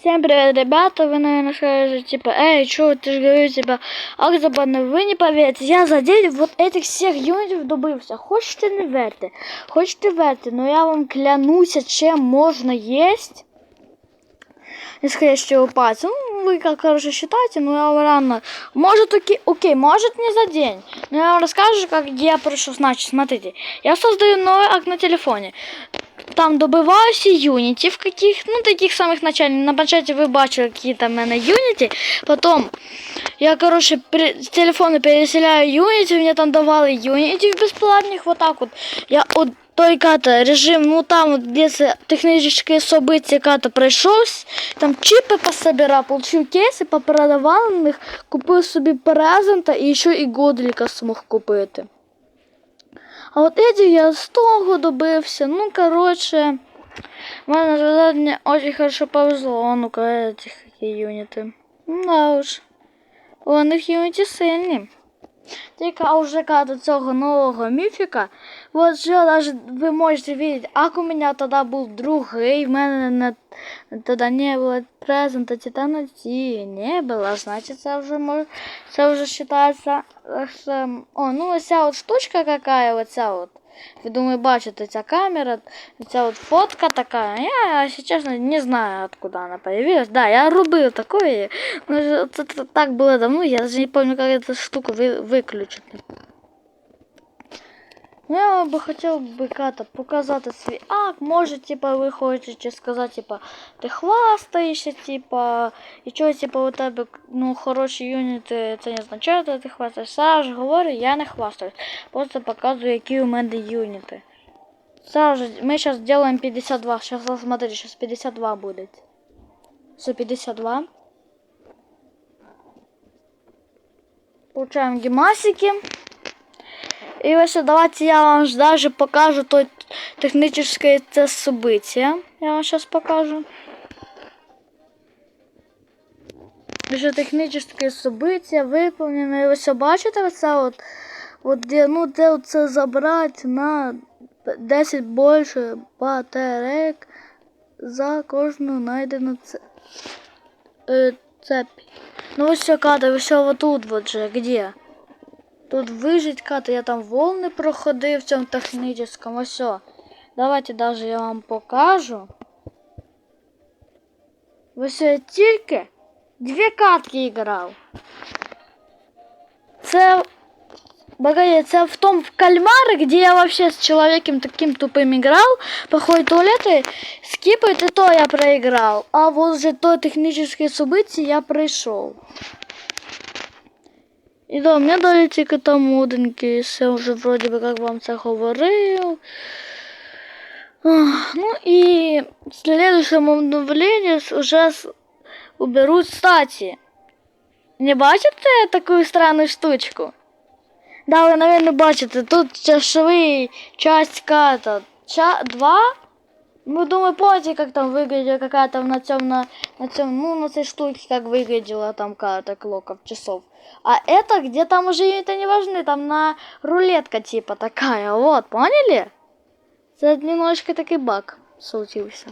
Всем привет, ребята! Вы, наверное, скажете, типа, эй, что ты же говоришь, типа, ах, забавно, вы не поверите, я за день вот этих всех юнитів добився. Хочете не верьте, хочете верьте, но я вам клянуся, чем можно есть. Исходящего пальца. Ну, вы как хорошо считаете, но я вам рано. Может, окей, окей, может не за день. Но я вам расскажу, как я пришел. Значит, смотрите, я создаю новый акт на телефоне. Там добиваюся юніті в каких, ну таких самих начальных. На початку ви бачили, які там в мене юніті. Потім я, при, з телефону переселяю юніті, мені там давали юніті безплатних, вот так вот. Я от той ката режим, ну там вот где технические события ката пройшовся, там чипи пособирав, получив кейси, попродавав на них, купив собі презента і ще і годліка змог купити. А от эти я з того добився. Ну, короче, в мене задание очень хорошо повезло. А ну-ка, этих какие юниты. Ну, да уж. У них юніті сильні. Тільки а вже до цього нового міфіка, що даже ви можете видеть, а у мене тоді був другий, в мене не, тоді не було презента Титана Ті, не було, значить це вже може, це вже вважається, о, ну ось ця от штучка какая, оця от, ви думаю, бачите, ця камера, ця от фотка така. Я, якщо не знаю, откуда вона появилась. Да, я робив такое. Ну, це, це так було давно, я даже не помню, как эту штуку. Ну, я би хотів би ката показати свій акт. Може, типа, ви хочете сказати, типа, ти хвастаєшся, типа, і чого, типа, у тебе ну, хороші юніти, це не означає, що ти хвастаєшся. Сразу ж говорю, я не хвастаюсь. Просто показую, які у мене юніти. Же, мы сейчас делаем 52. Сейчас смотрите, сейчас 52 будет. Все, 52. Получаем гимасики. И вообще, давайте я вам даже покажу то техническое это событие. Я вам сейчас покажу. Вже технічне событие выполнено. І ось бачите, оце от, от де, ну, де це забрати на 10 більше батарейок за кожну знайдену цепь. Ну ось все, када, все вот тут вот же, где? Тут выжить ката, я там волны проходив в цьому технічному, ось. Давайте даже я вам покажу. Ось я тільки дві катки грав. Це Погоди, це в том в кальмары, где я вообще с человеком таким тупым играл, походит туалеты, скипает, и то я проиграл. А вот же то технические события я пришел. І да, мені дали тільки там моденьки, все вже вроді би як вам це говорив. Ну и в следующем обновлении уже уберут стати. Не бачите такую странную штучку? Да, ви, наверное, бачите, тут чашовий часть ката. Ча 2. Ну, думаю, помните, как там выглядела какая там на тем, на, на тем, ну, на этой штуке, как выглядела там карта клоков часов. А это, где там уже это не важны, там на рулетка типа такая, вот, поняли? Это немножко такой баг случился.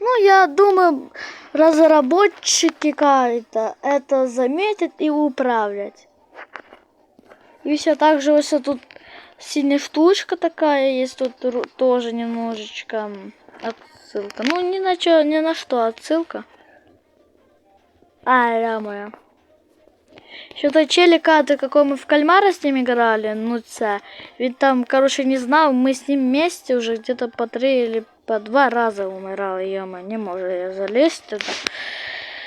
Ну, я думаю, разработчики как-то это заметят и управлять. И все так же вот тут синяя штучка такая есть, тут тоже немножечко отсылка. Ну, ни на что, ни на что отсылка. А, я моя. Що-то челика, то какой мы в кальмара с ним играли, ну це. Він там, короче, не знал, мы с ним вместе уже где-то по три или по два раза умирали, ё не можу я залезть туда.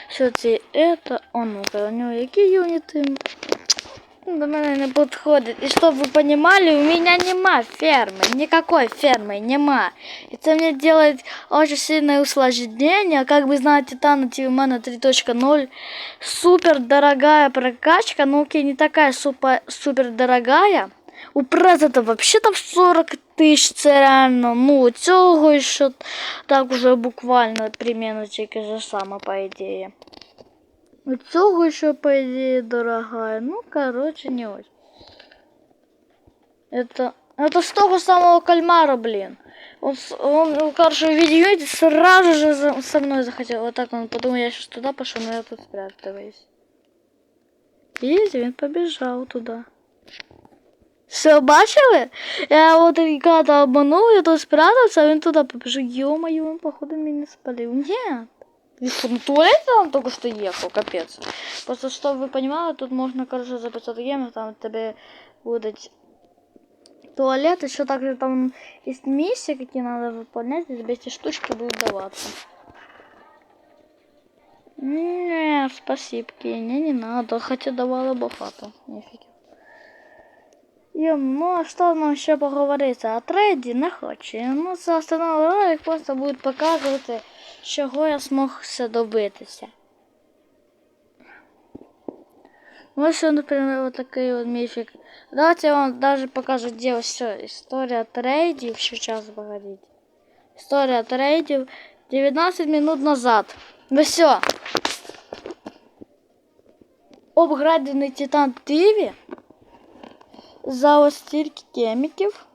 Все ці, это, о, ну-ка, у него які юніти? до мене не підходить. І щоб ви розуміли, у мене нема ферми. Никакой фермы нема. И это мне делает очень сильное усложнение. Как вы знаете, Тана Тивмана 3.0 супер дорогая прокачка. Ну окей, не такая супер, супер дорогая. У презента вообще там 40 тисяч, це реально, ну, цього що так уже буквально примерно тільки же саме, по ідеї. У цього ще, по ідеї, дорогая. Ну, короче, не очень. Это, это с того самого кальмара, блин. Он, с- он, ну, короче, видите, сразу же за- со мной захотел. Вот так он подумал, я сейчас туда пошел, но я тут спрятываюсь. Видите, он побежал туда. Все, бачили? Я от ребята обманув, я тут спрятався, а він туди побіжав. Ё-моё, він, походу, мене спалив. Ні. Він що, на туалеті там тільки що їхав, капець. Просто, щоб ви розуміли, тут можна, короче, за 500 гривень, там тебе будуть туалет, еще также там есть миссии, какие надо выполнять, и тебе эти штучки будут даваться. Не, спасибо, мне не надо, хотя давала багато. Нифиг. Йом, ну а що нам ще поговорити? А трейді не хоче. Ну, це основний ролик просто буде показувати, чого я смог все добитися. Ось, наприклад, такий от міфік. Давайте я вам даже покажу, де ось історія трейдів, що час погодіть. Історія трейдів 19 минут назад. Ну все. Обграденный Титан Тиви. за ось стільки теміків.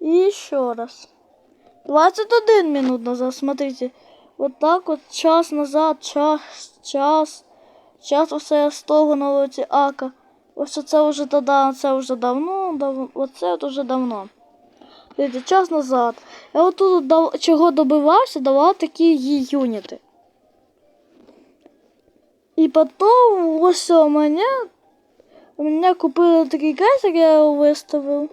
І ще раз. 21 минут назад, смотрите. Вот так вот час назад, час, час, час усе з того на вулиці Ака. Ось це вже тоді, це вже давно, дав, оце от вже давно. Дивіться, час назад. Я отут дав, чого добивався, давав такі їй юніти. І потім ось у мене, у мене купили такий кейсик, я його виставив.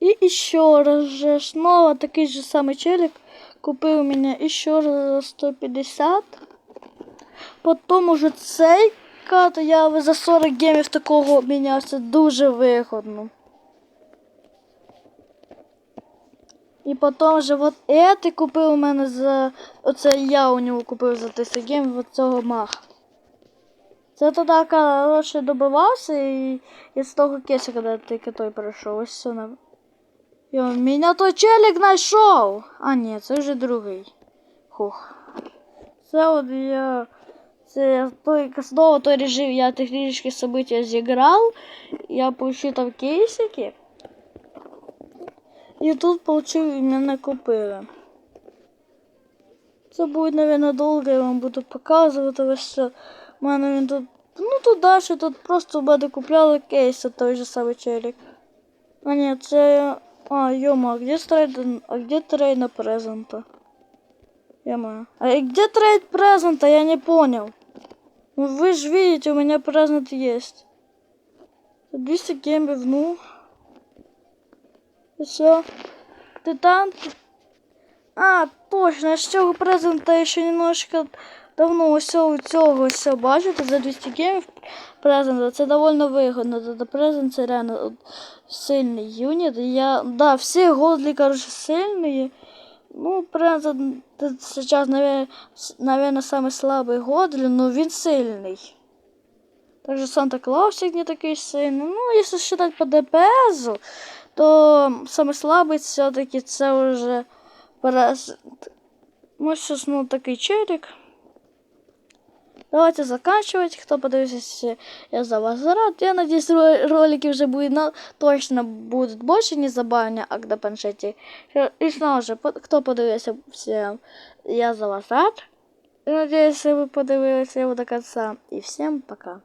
И еще раз же снова такой же самый челик купил меня еще раз за 150. Потом уже цей кат я за 40 гемів такого обмінявся дуже вигодно. І потім вже от эти купив у мене за. Оце я у нього купив за 1000 гемів от цього маха. Це тоді, коротше, добивався і, і з того кейсу, коли тільки той пройшов. Ось все на. Йо, мене той челік знайшов. А ні, це вже другий. Хух. Це от я. Це я той знову той режим, я технічні события зіграв. Я получив там кейсики. І тут получив і мене купили. Це буде, мабуть, довго, я вам буду показувати ось все. У мене він тут. Ну тут далі, тут просто в мене купляли кейси той же самий челік. А ні, це. а, ёма, а где трейд, а где трейд на презента? Ёма. А где трейд презента? Я не понял. Ну вы же видите, у меня презент есть. 200 гембів, ну. И все. Титан. А, точно, з цього презента ще немножко давно все у цього все бачите, за 200 гемів презента. Це доволі вигодно. Тобто презент це реально от, сильний юніт. Я, да, всі годлі, короче, сильні. Ну, презент зараз, наверное, самый слабый годлі, но він сильний. Также Санта Клаусик не такий сильний. Ну, если считать по ДПС, то самый слабый все-таки це вже презент. Ось сейчас, ну, такий челик. Давайте заканчивать. Кто подивился, я за вас рад. Я надеюсь, ролики уже будет, но точно будут больше не забавления, а когда планшете. И снова же, кто подивился, всем я за вас рад. Надеюсь, вы подивились его до конца. И всем пока.